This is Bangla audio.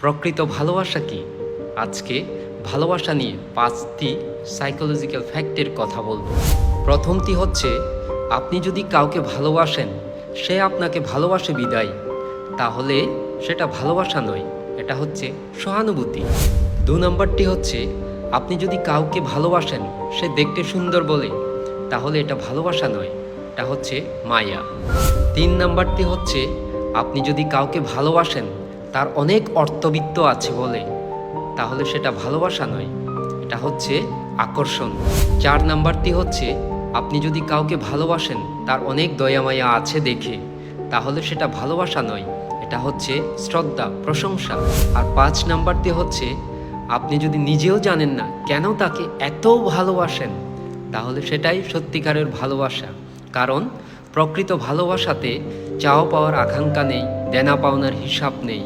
প্রকৃত ভালোবাসা কি? আজকে ভালোবাসা নিয়ে পাঁচটি সাইকোলজিক্যাল ফ্যাক্টের কথা বলব। প্রথমটি হচ্ছে, আপনি যদি কাউকে ভালোবাসেন, সে আপনাকে ভালোবাসে বিদায়। তাহলে সেটা ভালোবাসা নয়, এটা হচ্ছে সহানুভূতি। দু নম্বরটি হচ্ছে, আপনি যদি কাউকে ভালোবাসেন, সে দেখতে সুন্দর বলে, তাহলে এটা ভালোবাসা নয়, এটা হচ্ছে মায়া। তিন নাম্বারটি হচ্ছে, আপনি যদি কাউকে ভালোবাসেন তার অনেক অর্থবিত্ত আছে বলে। তাহলে সেটা ভালোবাসা নয়, এটা হচ্ছে আকর্ষণ। চার নাম্বারটি হচ্ছে, আপনি যদি কাউকে ভালোবাসেন, তার অনেক দয়ামায়া আছে দেখে। তাহলে সেটা ভালোবাসা নয়, এটা হচ্ছে শ্রদ্ধা, প্রশংসা। আর পাঁচ নাম্বারটি হচ্ছে, আপনি যদি নিজেও জানেন না কেন তাকে এত ভালোবাসেন, তাহলে সেটাই সত্যিকারের ভালোবাসা। কারণ প্রকৃত ভালোবাসাতে চাওয়া পাওয়ার আকাঙ্ক্ষা নেই, দেনা পাওনার হিসাব নেই।